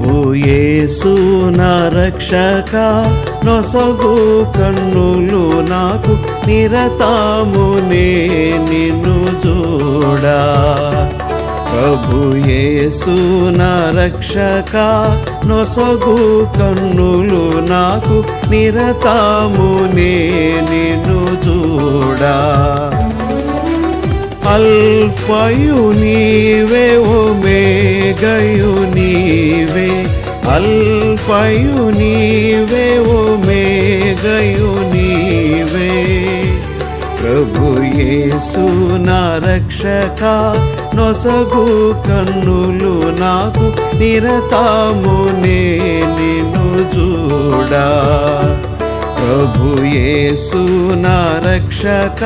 యేసు నా రక్షక నొసగు కన్నులు నాకు నిరతామునే నిన్ను చూడా ప్రభు యేసు నా రక్షక నొసగు కన్నులు నాకు నిరతామునే నిన్ను చూడా అల్ఫయు నీవే ఓమేగయు నీవే. అల్పయు నీవే ఓమేగయు నీవే. ప్రభు యేసు నా రక్షక నొసగు కన్నులు నాకు నిరతాము నేను చూడా. ప్రభు యేసు నా రక్షక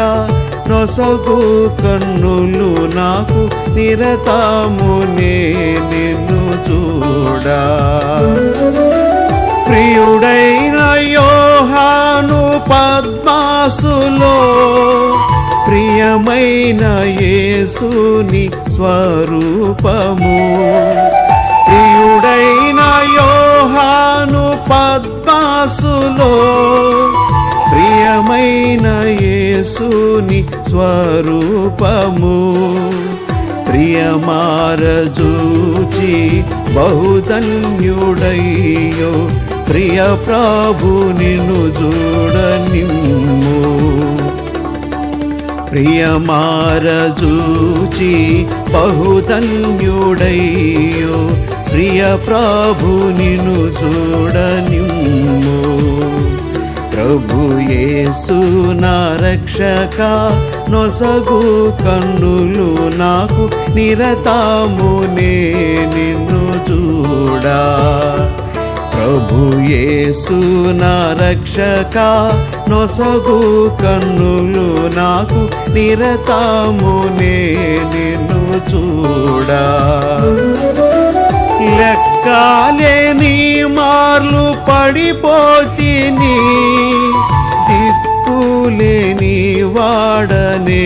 నొసగు కన్నులు నాకు నిరతామునే నిన్ను చూడా. ప్రియుడైన యోహాను పద్మాసులో ప్రియమైన యేసుని స్వరూపము. యేసుని స్వరూపము. ప్రియమారజూచి బహుధన్యుడయ్యో ప్రియ ప్రభు నిన్ను చూడనిమ్ము. ప్రియమారజూచి బహుధన్యుడయ్యో ప్రియ ప్రభు నిన్ను చూడనిమ్ము. ప్రభు యేసు నా రక్షక నొసగు కన్నులు నాకు నిరతామునే నిన్ను చూడా. ప్రభు యేసు నా రక్షక నొసగు కన్నులు నాకు నిరతామునే నిన్ను చూడా. లెక్కాలేని మార్లు పడిపోతిని వాడనేనైతిని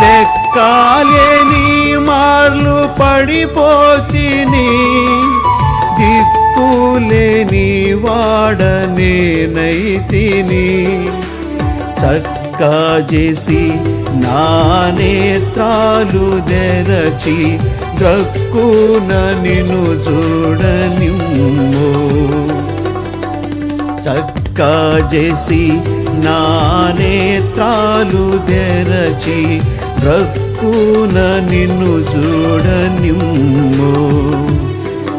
లెక్కాలేని మార్లు పడిపోతిని దిక్కులేని వాడనేనైతిని చక్కా చేసి నా నేత్రాలు తెరచి దక్కున నిన్ను చూడనిమ్మో. చక్కా చేసి నా నేత్రాలు తెరచి రక్కున నిన్ను చూడనిమ్ము.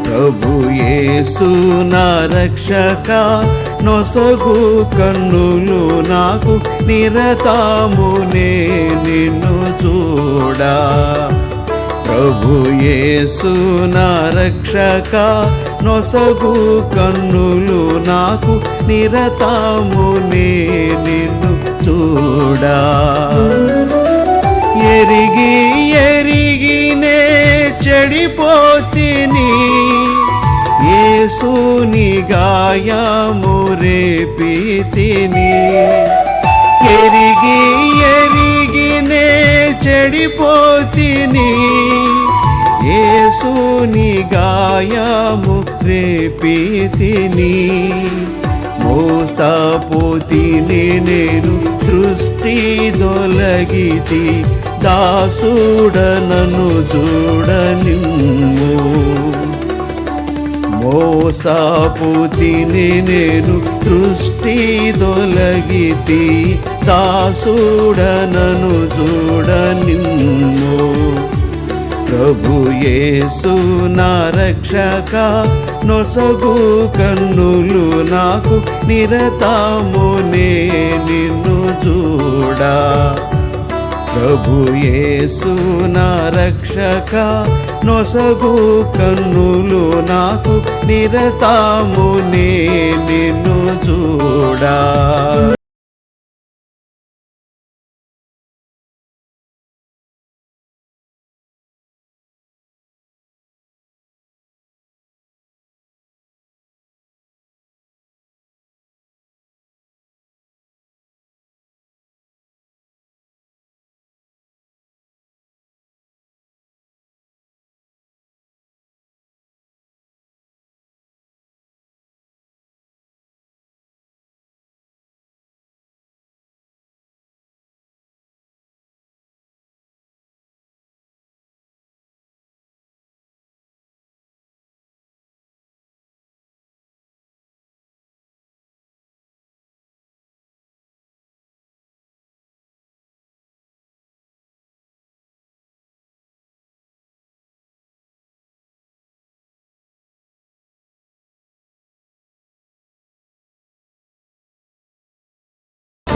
ప్రభు యేసు నా రక్షక నొసగు కన్నులు నాకు నిరతామునే నిన్ను చూడా. ప్రభు యేసు నా రక్షక నొసగు కన్నులు నాకు నిరతాము నిన్ను చూడా. ఎరిగి ఎరిగినే చెడిపోతిని యేసుని గాయము రేపితిని. ఎరిగి ఎరిగినే చెడిపోతిని యేసుని గాయము రేపితిని. మోసపోతిని నేను దృష్టి దొలగితి దాసుడనను చూడనిమ్ము. మోసపోతిని నేను దృష్టి దొలగితి దాసుడనను చూడనిమ్ము. ప్రభు యేసు నా రక్షక నొసగు కన్నులు నాకు నిరతామునే నిన్ను చూడా. ప్రభు యేసు నా రక్షక నొసగు కన్నులు నాకు నిరతామునే నిన్ను చూడా.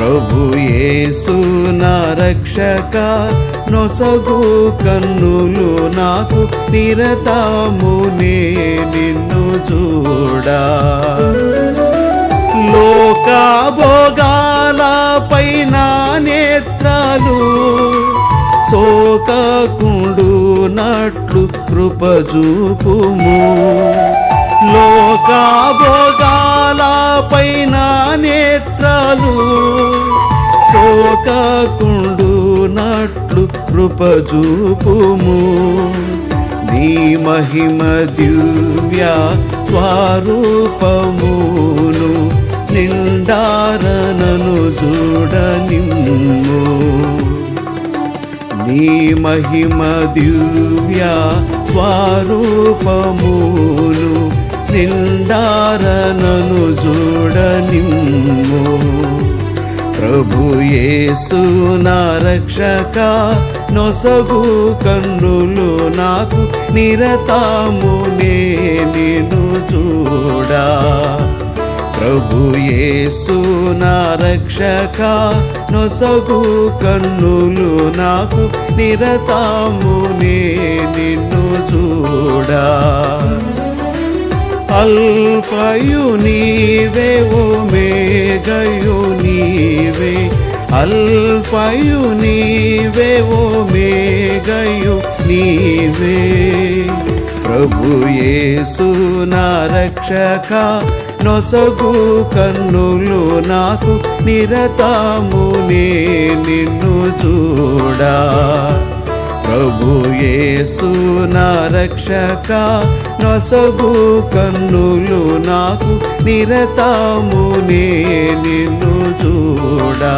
ప్రభు యేసు నా రక్షక నొసగు కన్నులు నాకు నిరతమునే నిన్ను చూడా. లోకాభోగాల పైన నేత్రాలు సోకకుండు నట్లు కృపజూపుము. లోకాభోగాల పైన నే నేత్రాలు సోకకుండు నట్లు కృపజూపుము. నీ మహిమ దివ్య స్వరూపమును నిండారనను చూడనిమ్ము. నీ మహిమ దివ్య స్వరూపమును నిండారనను చూడనిమ్ము ప్రభు యేసు నా రక్షక నొసగు కన్నులు నాకు నిరతాము నేను చూడా. ప్రభు యేసు నా రక్షక నొసగు కన్నులు నాకు నిరతాము నిన్ను చూడా. అల్ఫయు నీవే ఓ మేఘయు నీవే. అల్ఫయు నీవే ఓ మేఘయు నీవే. ప్రభు యేసు నా రక్షక నొసగు కన్నులు నాకు నిరతాము నే నిన్ను చూడా. ప్రభుయేసు నా రక్షక నొసగు కన్నులు నాకు నిరతామునే నిన్ను చూడా.